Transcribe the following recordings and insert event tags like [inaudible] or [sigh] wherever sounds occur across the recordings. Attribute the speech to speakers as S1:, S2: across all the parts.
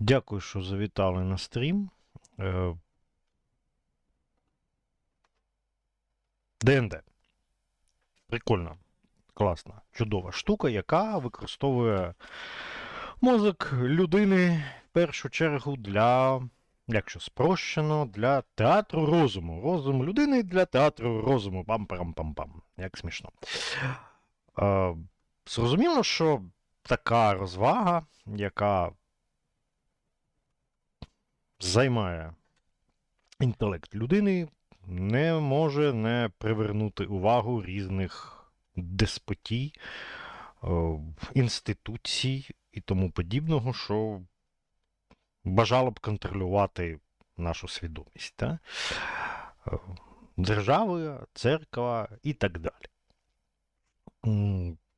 S1: Дякую, що завітали на стрім. Е, ДНД. Прикольна, класна, чудова штука, яка використовує мозок людини в першу чергу для, якщо спрощено, для театру розуму. Розум людини для театру розуму. Пам-парам-пам-пам. Як смішно. Е, зрозуміло, що така розвага, яка займає інтелект людини, не може не привернути увагу різних деспотій, е, інституцій і тому подібного, що бажало б контролювати нашу свідомість. Та? Е, Держави, церква і так далі.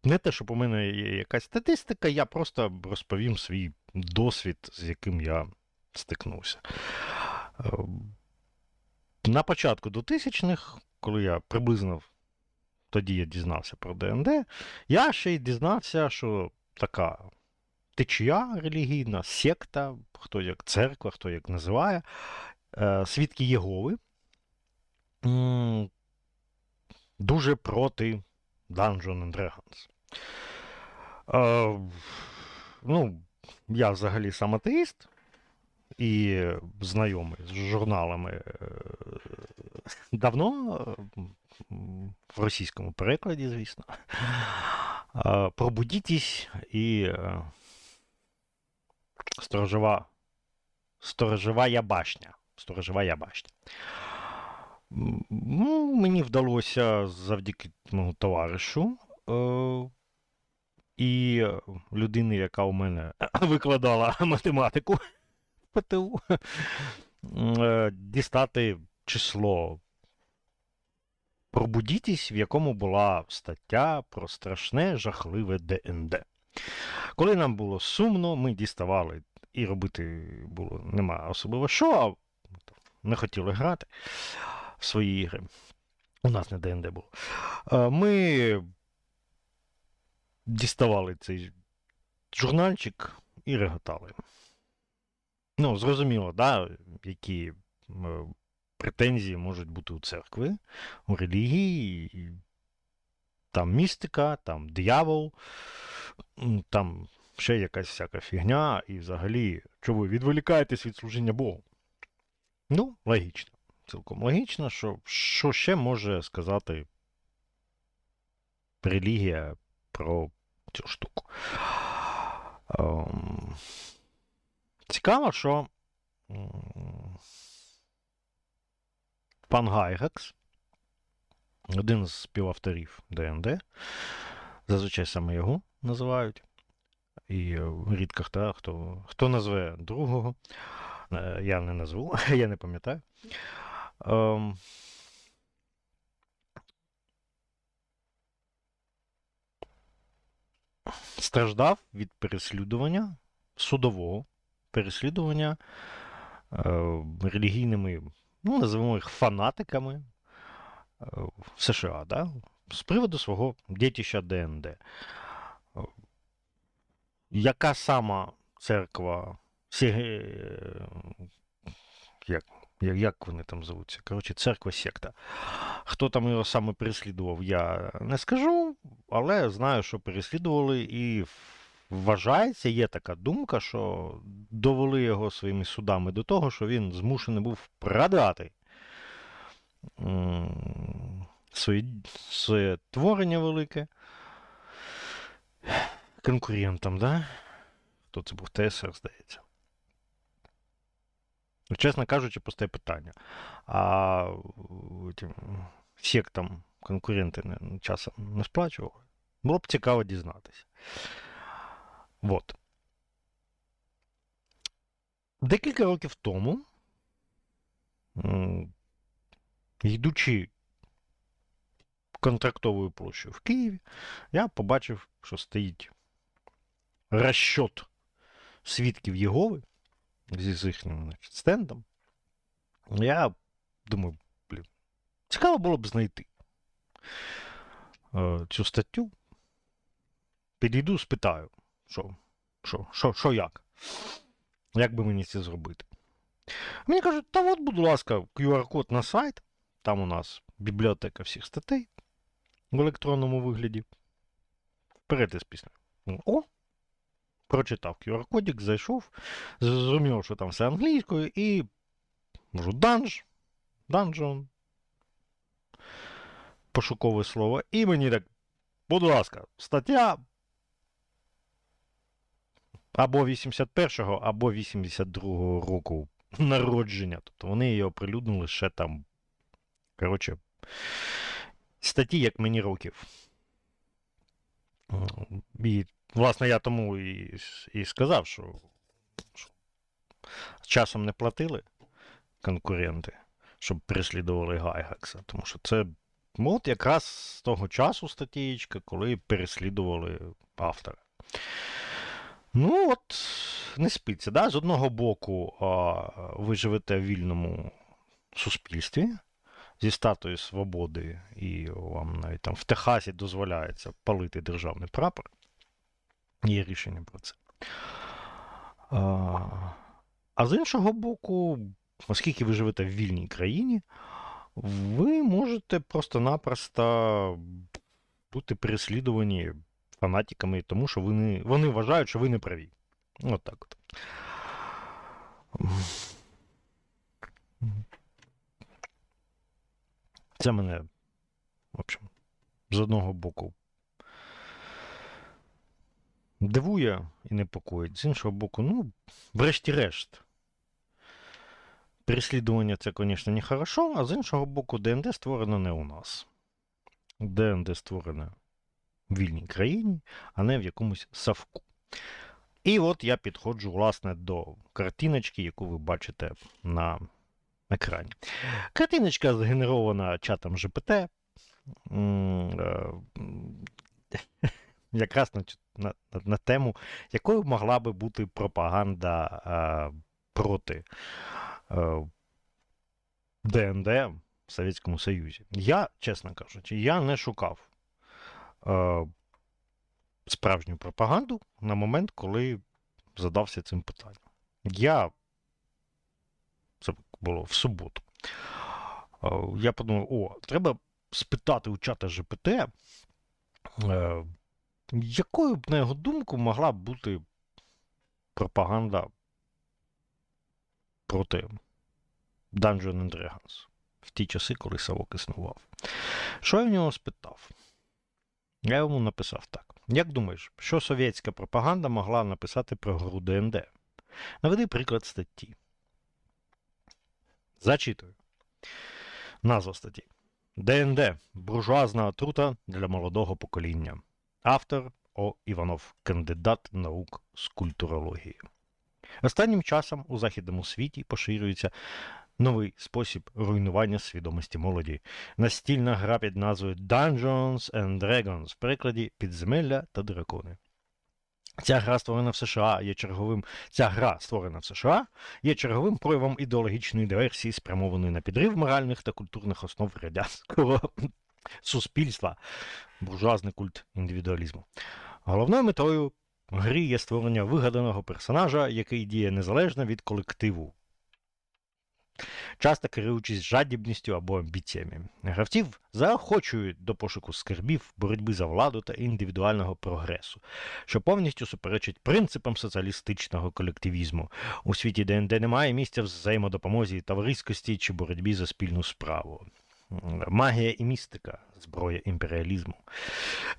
S1: Не те, щоб у мене є якась статистика, я просто розповім свій досвід, з яким я стикнувся. Е, На початку 2000-х, коли я приблизно тоді я дізнався про ДНД, я ще й дізнався, що така течія релігійна, секта, хто як церква, хто як називає, е, свідки Єгови, дуже проти Dungeon and Dragons. Е, ну, я взагалі сам атеїст і знайомий з журналами е, давно, е, в російському перекладі, звісно. Пробудітесь і е, сторожова, сторожова башня. Сторожова башня. Ну, мені вдалося завдяки моєму товаришу е, і людини, яка у мене викладала [laughs] математику ПТУ, е, дістати число Пробудітесь, в якому була стаття про страшне, жахливе ДНД. Коли нам було сумно, ми діставали і робити було нема особливо що, а не хотіли грати в свої ігри. У нас не ДНД було. Е, Ми діставали цей журнальчик і реготали. Ну, зрозуміло, да, які е, претензії можуть бути у церкви, у релігії, там містика, там диявол, там ще якась всяка фігня, і взагалі, що ви відволікаєтесь від служіння Богу. Ну, логічно. Цілком логічно, що, що ще може сказати релігія про цю штуку. Ем, Цікаво, що пан Гайгекс, один з співавторів ДНД, зазвичай саме його називають. І рідко хто, хто, хто назве другого. Е, Я не назву, [laughs] я не пам'ятаю. Ем, страждав від переслідування, судового переслідування е, релігійними, ну, називаємо їх фанатиками е, в США, да? з приводу свого дітища ДНД. Е, Яка сама церква, як, як, як вони там звуться? Коротше, церква секта. Хто там його саме переслідував, я не скажу, але знаю, що переслідували і вважається, є така думка, що довели його своїми судами до того, що він змушений був продати своє, своє творення велике конкурентам, да? Хто це був? ТСР, здається. Ну, Чесно кажучи, постає питання. А тим сектам конкуренти часом не сплачували? Було б цікаво дізнатися. Вот. Декілька років тому, йдучи контрактовою площею в Києві, я побачив, що стоїть розчот свідків Єгови зі їхнім значить, стендом. Я думаю, блін, цікаво було б знайти е, цю статтю. Підійду, спитаю, що, що, що, що як. Як би мені це зробити? Мені кажуть, та от, будь ласка, QR-код на сайт. Там у нас бібліотека всіх статей в електронному вигляді. Вперед із піснею. Ну, О! Прочитав QR-кодик, зайшов, зрозумів, що там все англійською, і можу данж, данжон. Пошукове слово. І мені так, будь ласка, стаття або 81-го, або 82-го року народження. Тобто вони її оприлюднили ще там. Коротше, статті, як мені років. І, власне, я тому і, і сказав, що, що часом не платили конкуренти, щоб переслідували Гайгакса. Тому що це ну, от якраз з того часу статтєчка, коли переслідували автора. Ну, от, не спиться. Да? З одного боку, ви живете в вільному суспільстві зі статуєю свободи, і вам навіть там в Техасі дозволяється палити державний прапор. Є рішення про це. А, а з іншого боку, оскільки ви живете в вільній країні, ви можете просто-напросто бути переслідувані фанатиками, тому що вони, вони вважають, що ви не праві. От так от. Це мене, в общем, з одного боку дивує і непокоїть, з іншого боку, ну, врешті-решт. Переслідування це, звісно, не хорошо, а з іншого боку, ДНД створено не у нас. ДНД створено в вільній країні, а не в якомусь савку. І от я підходжу, власне, до картиночки, яку ви бачите на екрані. Картиночка згенерована чатом GPT. Е, Якраз на, на, на, тему, якою могла би бути пропаганда е, проти е, ДНД в Совєтському Союзі. Я, чесно кажучи, я не шукав справжню пропаганду на момент, коли задався цим питанням. Я це було в суботу. Е, Я подумав: о, треба спитати у чата ЖПТ, е, якою б, на його думку, могла б бути пропаганда проти Dungeon and Dragons в ті часи, коли Савок існував. Що я в нього спитав? Я йому написав так. Як думаєш, що совєтська пропаганда могла написати про гру ДНД? Наведи приклад статті. Зачитую. Назва статті. ДНД. Буржуазна отрута для молодого покоління. Автор О. Іванов, кандидат наук з культурології. Останнім часом у західному світі поширюється новий спосіб руйнування свідомості молоді. Настільна гра під назвою Dungeons and Dragons в перекладі Підземелля та дракони. Ця гра створена в США є черговим. Ця гра створена в США є черговим проявом ідеологічної диверсії, спрямованої на підрив моральних та культурних основ радянського суспільства, буржуазний культ індивідуалізму. Головною метою гри є створення вигаданого персонажа, який діє незалежно від колективу. Часто керуючись жадібністю або амбіціями. Гравців заохочують до пошуку скарбів, боротьби за владу та індивідуального прогресу, що повністю суперечить принципам соціалістичного колективізму. У світі ДНД немає місця взаємодопомозі, товариськості чи боротьбі за спільну справу. Магія і містика зброя імперіалізму.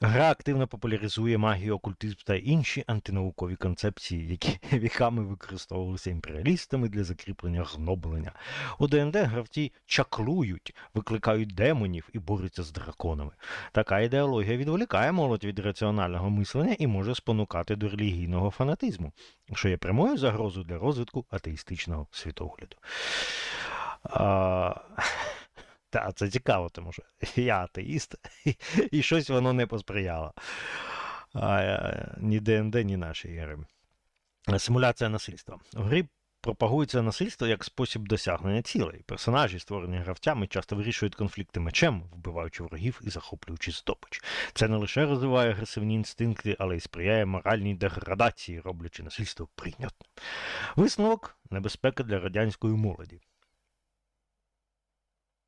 S1: Гра активно популяризує магію, окультизм та інші антинаукові концепції, які [laughs] віками використовувалися імперіалістами для закріплення гноблення. У ДНД гравці чаклують, викликають демонів і борються з драконами. Така ідеологія відволікає молодь від раціонального мислення і може спонукати до релігійного фанатизму, що є прямою загрозою для розвитку атеїстичного світогляду. А... Та, це цікаво, тому що [laughs] я атеїст, [laughs] і щось воно не посприяло. А, е, ні ДНД, ні наші ігри. Симуляція насильства. В грі пропагується насильство як спосіб досягнення цілей. Персонажі, створені гравцями, часто вирішують конфлікти мечем, вбиваючи ворогів і захоплюючи здобич. Це не лише розвиває агресивні інстинкти, але й сприяє моральній деградації, роблячи насильство прийнятним. Висновок небезпека для радянської молоді.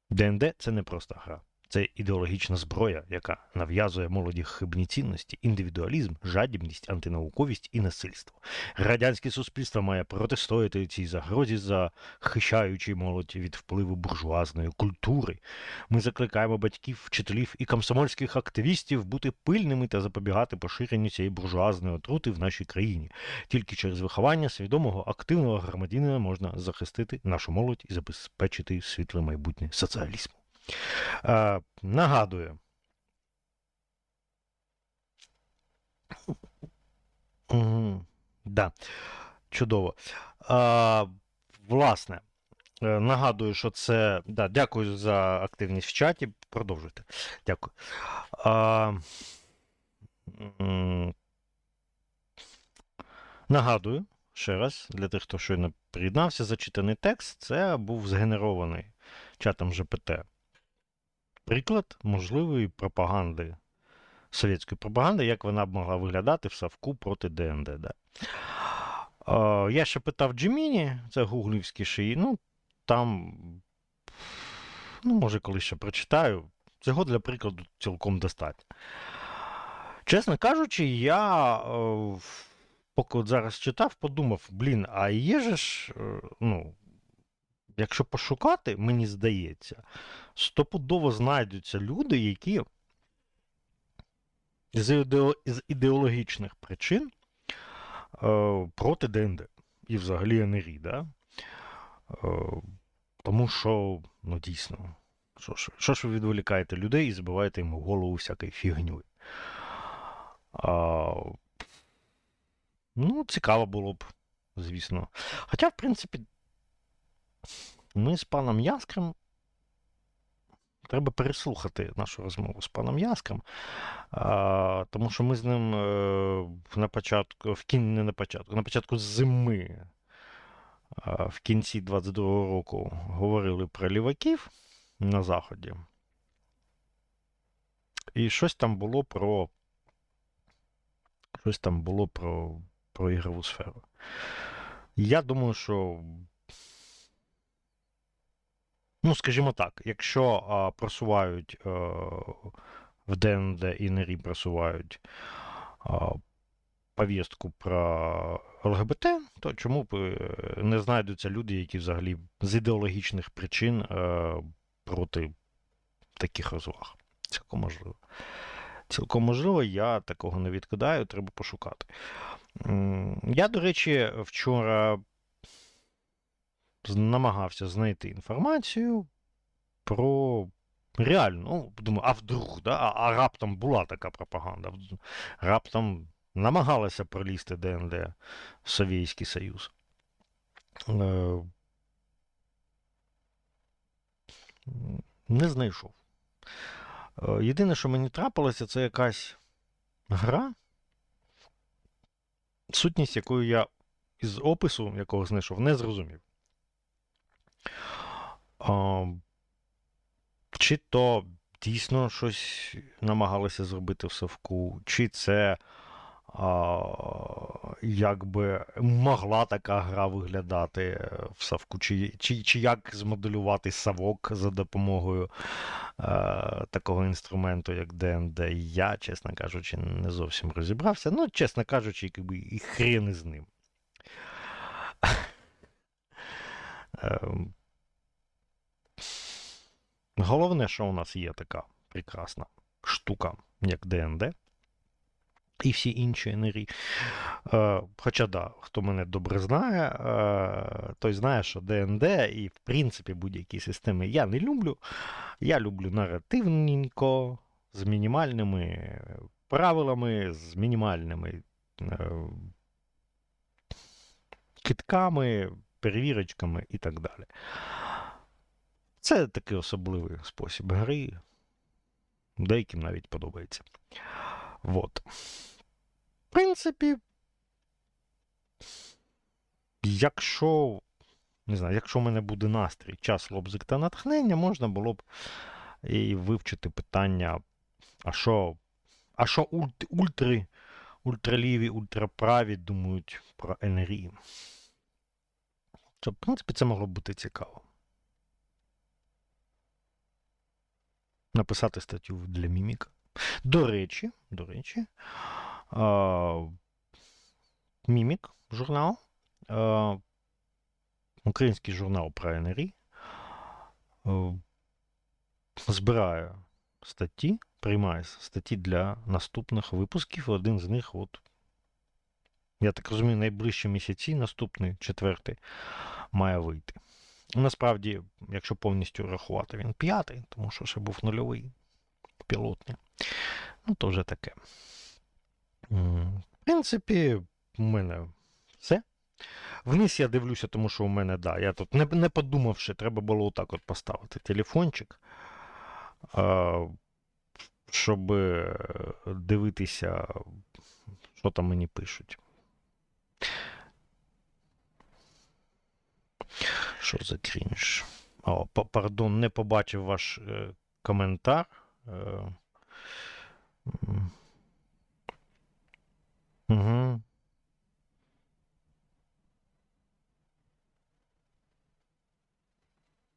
S1: ДНД це не просто гра. Це ідеологічна зброя, яка нав'язує молоді хибні цінності, індивідуалізм, жадібність, антинауковість і насильство. Радянське суспільство має протистояти цій загрозі, захищаючи молодь від впливу буржуазної культури. Ми закликаємо батьків, вчителів і комсомольських активістів бути пильними та запобігати поширенню цієї буржуазної отрути в нашій країні. Тільки через виховання свідомого активного громадянина можна захистити нашу молодь і забезпечити світле майбутнє соціалізму. Е, нагадую. Угу. Да. Чудово. Е, власне, е, нагадую, що це. Да, дякую за активність в чаті. Продовжуйте. Дякую. Е, нагадую ще раз, для тих, хто щойно приєднався, зачитаний текст, це був згенерований чатом ЖПТ приклад можливої пропаганди, совєтської пропаганди, як вона б могла виглядати в Савку проти ДНД. Да. Е, я ще питав Джиміні, це гуглівський шиї, ну там, ну, може, колись ще прочитаю. Цього для прикладу цілком достатньо. Чесно кажучи, я е, поки от зараз читав, подумав, блін, а є ж, е, ну, якщо пошукати, мені здається, стопудово знайдуться люди, які з, ідео... з ідеологічних причин е, проти ДНД і взагалі НРІ, да? Е, тому що, ну дійсно, що ж, що ж ви відволікаєте людей і збиваєте їм голову всякою фігньою. А, ну, цікаво було б, звісно. Хоча, в принципі, ми з паном Яскрем. Треба переслухати нашу розмову з паном Яскрем, а, тому що ми з ним е, на початку, в кін, не на початку, на початку зими, в кінці 22-го року говорили про ліваків на Заході. І щось там було про. Щось там було про, про ігрову сферу. Я думаю, що Ну, скажімо так, якщо а, просувають а, в ДНД і НРІ просувають а, повістку про ЛГБТ, то чому б е, не знайдуться люди, які взагалі з ідеологічних причин а, проти таких розваг? Цілком можливо. Цілком можливо, я такого не відкидаю, треба пошукати. Я, до речі, вчора намагався знайти інформацію про реально, ну, думаю, а вдруг, да? а, а раптом була така пропаганда. Раптом намагалася пролізти ДНД в Совєтський Союз. Е, не знайшов. Е, єдине, що мені трапилося, це якась гра, сутність якої я із опису, якого знайшов, не зрозумів. Чи то дійсно щось намагалися зробити в Савку, чи це а, якби могла така гра виглядати в Савку, чи чи, чи як змоделювати Савок за допомогою а, такого інструменту, як ДНД, я, чесно кажучи, не зовсім розібрався. Ну, чесно кажучи, якби і хрен із ним. Ем, Головне, що у нас є така прекрасна штука, як ДНД. І всі інші НРІ. Е, Хоча, да, хто мене добре знає, е, той знає, що ДНД і, в принципі, будь-які системи я не люблю. Я люблю наративненько, з мінімальними правилами, з мінімальними е, китками, перевірочками і так далі. Це такий особливий спосіб гри. Деяким навіть подобається. Вот. В принципі, якщо не знаю, якщо в мене буде настрій, час, лобзик та натхнення, можна було б і вивчити питання, а що, а що ульт, ультри, ультраліві, ультраправі думають про НРІ. Що, в принципі, це могло бути цікаво. Написати статтю для міміка. До речі, до речі, а, Мімік журнал, а, український журнал про НРІ, збирає статті, приймає статті для наступних випусків. Один з них, от, я так розумію, найближчі місяці, наступний четвертий, має вийти. Насправді, якщо повністю рахувати, він п'ятий, тому що ще був нульовий пілотний. Ну, то вже таке. В принципі, у мене все. Вниз я дивлюся, тому що у мене, да, я тут не, не подумавши, треба було отак от поставити телефончик, щоб е, дивитися, що там мені пишуть. Що за крінж? О, пардон, не побачив ваш е, коментар. Е. Мгм.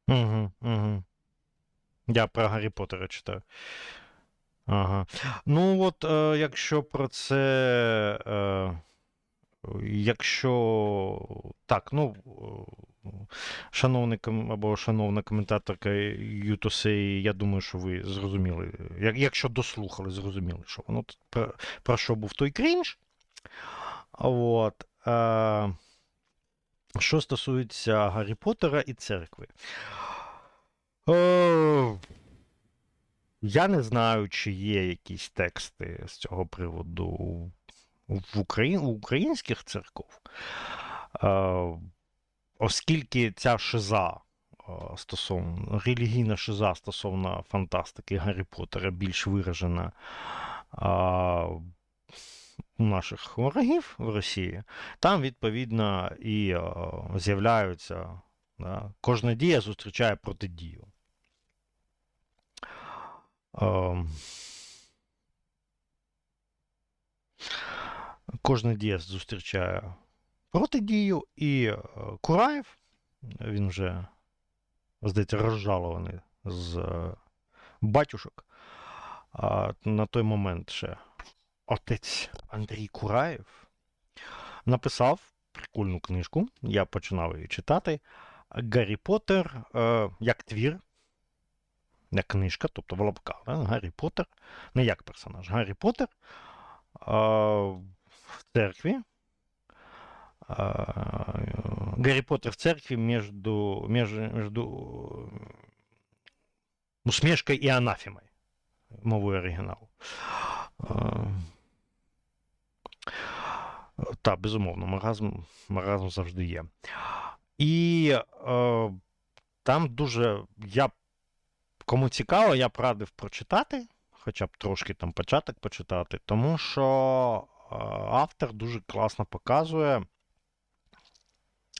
S1: Угу, угу. Я про Гаррі Поттера читаю. Ага. Ну, от, е, якщо про це. Е, якщо. Так, ну. Е, Шановний або шановна коментаторка Ютусей, я думаю, що ви зрозуміли. Як, якщо дослухали, зрозуміли, що воно про, про що був той крінж. От. Е, що стосується Гаррі Поттера і церкви. Е, я не знаю, чи є якісь тексти з цього приводу в Украї... у українських церков. Е, оскільки ця шиза е, стосовно релігійна шиза стосовно фантастики Гаррі Поттера більш виражена а, у наших ворогів в Росії, там, відповідно, і е, з'являються. Да, кожна дія зустрічає протидію. Ем, Кожна дія зустрічає протидію, і е, Кураєв, він вже, здається, розжалований з е, батюшок. А на той момент ще отець Андрій Кураєв написав прикольну книжку. Я починав її читати. Гаррі Поттер е, як твір, як книжка, тобто в лапках, да? Гаррі Поттер, не як персонаж, Гаррі Поттер е, в церкві. Е, Гаррі Поттер в церкві між, між, між усмішкою і анафемою мовою оригіналу. Так, безумовно, маразм, маразм завжди є. І е, там дуже. Я, Кому цікаво, я б радив прочитати, хоча б трошки там початок почитати, тому що автор дуже класно показує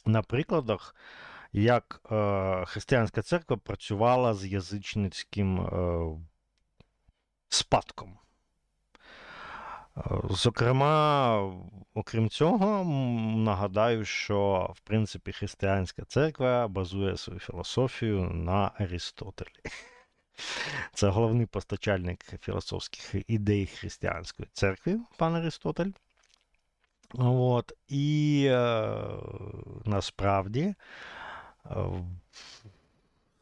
S1: на прикладах, як е, християнська церква працювала з язичницьким е, спадком. Е, Зокрема, окрім цього, нагадаю, що в принципі християнська церква базує свою філософію на Арістотелі. [laughs] Це головний постачальник філософських ідей християнської церкви, пан Аристотель. От. І е, насправді е,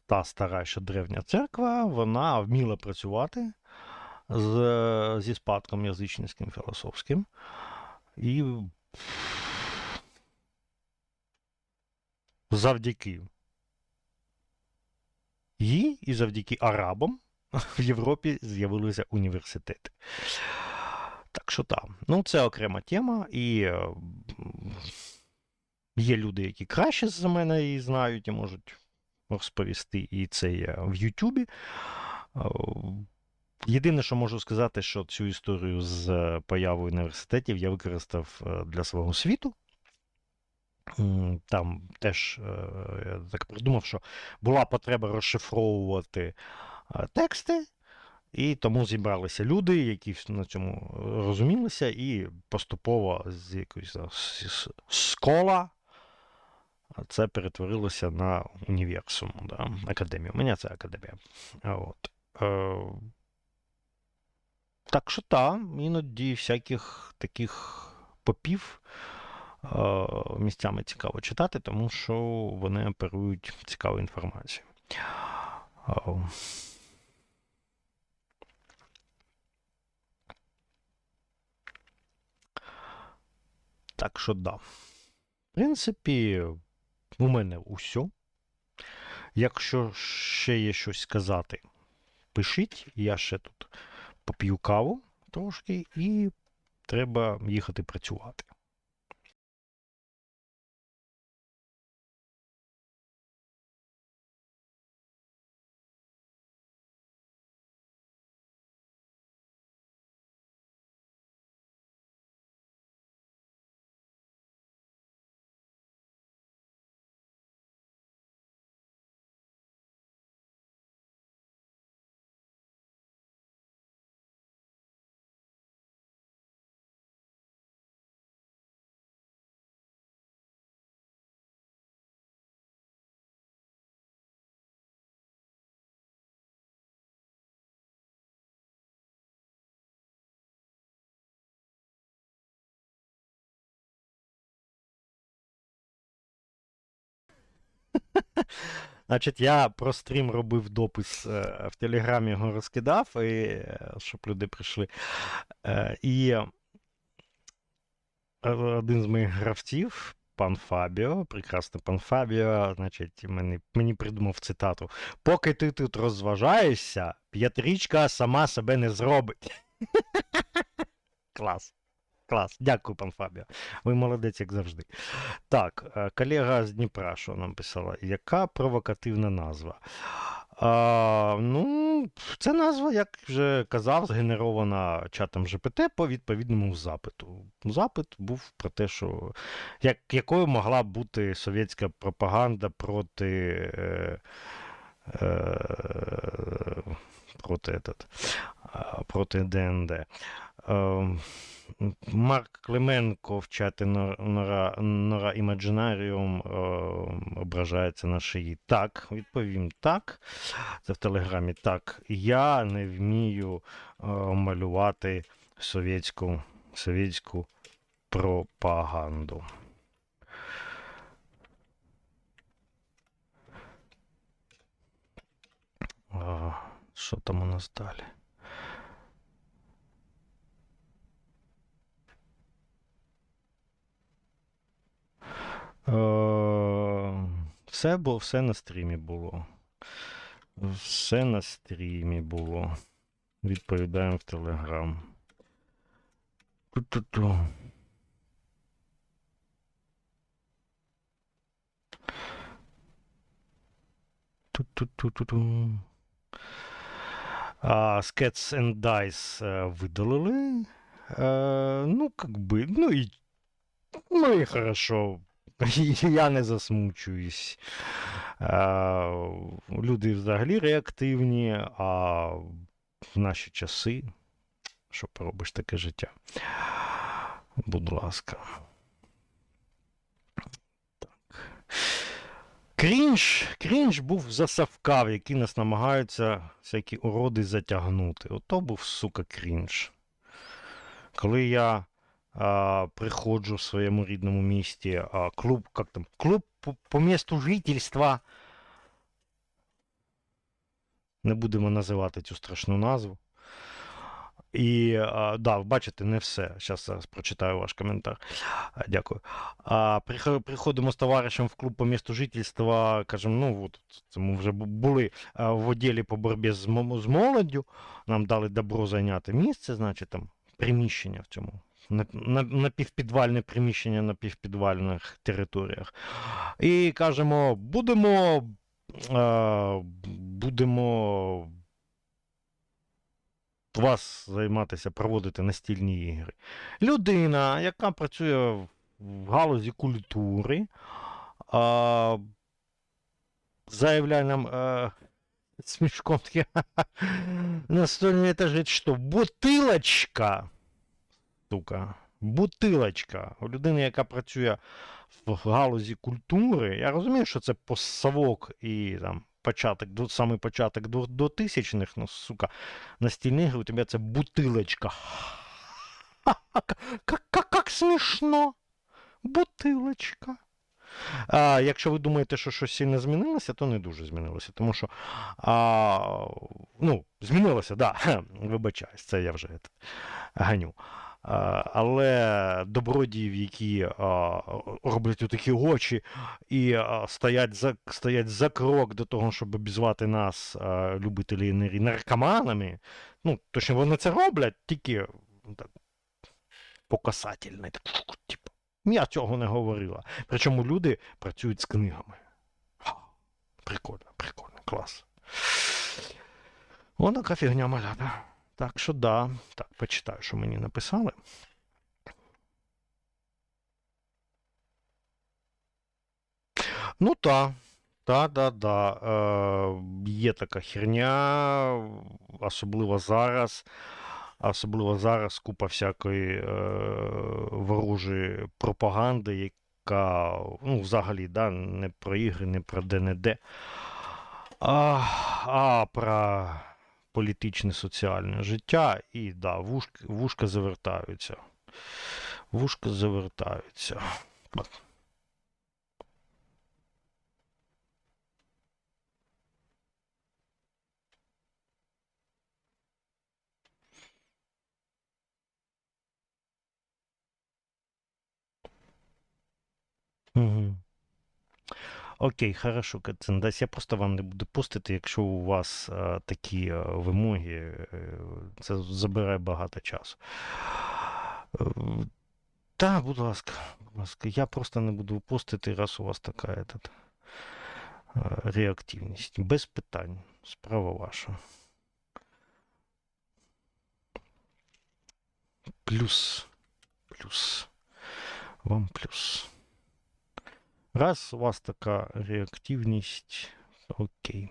S1: та стара ще древня церква, вона вміла працювати з, зі спадком язичницьким філософським. І завдяки їй і завдяки арабам в Європі з'явилися університети. Так що так, ну це окрема тема, і е, є люди, які краще за мене її знають і можуть розповісти, і це є в Ютубі. Е, Єдине, що можу сказати, що цю історію з появою університетів я використав е, для свого світу. Там теж е, я так придумав, що була потреба розшифровувати е, тексти, і тому зібралися люди, які на цьому розумілися, і поступово з якоїсь с- з це перетворилося на універсум, да, академію. У мене це академія. От. Е, так що так, іноді всяких таких попів е, місцями цікаво читати, тому що вони оперують цікавою інформацією. Так що да. В принципі, у мене усе. Якщо ще є щось сказати, пишіть. Я ще тут поп'ю каву трошки і треба їхати працювати. Значить, я про стрім робив допис е, в Телеграмі, його розкидав, і, е, щоб люди прийшли. Е, І один з моїх гравців, пан Фабіо, прекрасний пан Фабіо, значить, мені, мені придумав цитату: Поки ти тут розважаєшся, п'ятрічка сама себе не зробить. [laughs] Клас. Клас. Дякую, пан Фабіо. Ви молодець, як завжди. Так, е, колега з Дніпра, що нам писала, яка провокативна назва? А, ну, це назва, як вже казав, згенерована чатом GPT по відповідному запиту. Запит був про те, що як, якою могла бути совєтська пропаганда проти. Е, е, проти, этот, проти ДНД. Ем, Марк Клименко в чаті Нора, Нора, Імаджинаріум е, ображається на шиї. Так, відповім так. Це в Телеграмі. Так. Я не вмію е, малювати совєтську, совєтську пропаганду. Що там у нас далі? Все було, все на стрімі було. Все на стрімі було. Відповідаємо в Телеграм. Ту-ту-ту. Ту-ту-ту-ту-ту. А, Skets and Dice е, видалили. Е, ну, как бы, ну и, ну и хорошо. [laughs] Я не засмучуюсь. Е, люди взагалі реактивні, а в наші часи, що поробиш таке життя. Будь ласка. Так. Крінж, крінж був за Савка, в який нас намагаються всякі уроди затягнути. Ото був, сука, крінж. Коли я а, приходжу в своєму рідному місті, а, клуб, як там, клуб по, по місту жительства. Не будемо називати цю страшну назву. І а, да, бачите, не все. Зараз прочитаю ваш коментар. А, Дякую. А, приходимо з товаришем в клуб по місту жительства. Кажемо, ну от це ми вже були в відділі по боротьбі з молоддю. Нам дали добро зайняти місце, значить там приміщення в цьому На, на, напівпідвальне приміщення на півпідвальних територіях. І кажемо, будемо, е, будемо вас займатися, проводити настільні ігри. Людина, яка працює в в галузі культури а, заявляє нам а, смешком таки, [laughs] настольный этаж, это что, бутилочка, сука, бутилочка. У людини, яка працює в галузі культури, я розумію, що це постсавок і там початок, саме початок до, до тисячних, ну, сука, настільні ігри, у тебе це бутилочка. Как смішно. Бутилочка. А, якщо ви думаєте, що щось сильно змінилося, то не дуже змінилося. Тому що а, ну, змінилося, да, вибачаюсь, це я вже ганю. А, але добродіїв, які роблять такі очі і стоять, за, стоять за крок до того, щоб обізвати нас, любителі енергії, наркоманами, ну, точно вони це роблять, тільки ну, так. Типу, я цього не говорила. Причому люди працюють з книгами. Прикольно, прикольно, клас. О, така фігня малята. Так що да. Так, почитаю, що мені написали. Ну та. Та, да, да. Е, є така херня, особливо зараз. Особливо зараз купа всякої е, ворожої пропаганди, яка ну, взагалі да, не про ігри, не про ДНД, а, а про політичне соціальне життя. І да, вушки, вушка завертаються. Вушка завертаються. Угу. Окей, хорошо, Кацендась. Я просто вам не буду постити, якщо у вас е, такі е, вимоги, е, це забирає багато часу. Е, Так, будь ласка, будь ласка, я просто не буду постити, раз у вас така этот, реактивність. Без питань. Справа ваша. Плюс. Плюс. Вам плюс. Раз у вас така реактивність, окей.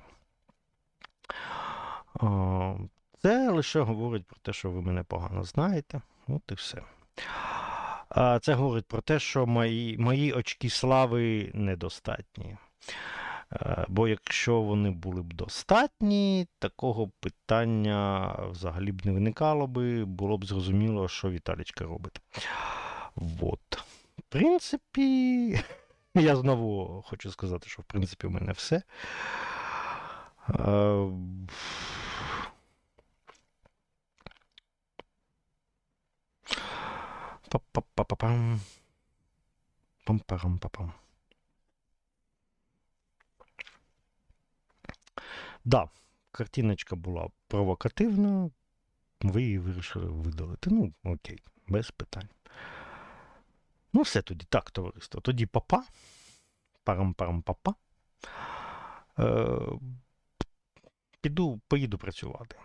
S1: Це лише говорить про те, що ви мене погано знаєте. От і все. Це говорить про те, що мої, мої очки слави недостатні. Бо якщо вони були б достатні, такого питання взагалі б не виникало би, було б зрозуміло, що Віталічка робить. Вот. В принципі. Я знову хочу сказати, що в принципі у мене все. Па-па-па-па-пам. Пам-парам-па-пам. Да, картиночка була провокативна, ви її вирішили видалити. Ну, окей, без питань. Ну, все тоді, так, товариство. Тоді папа. Парам-парам-папа. Е, піду, поїду працювати.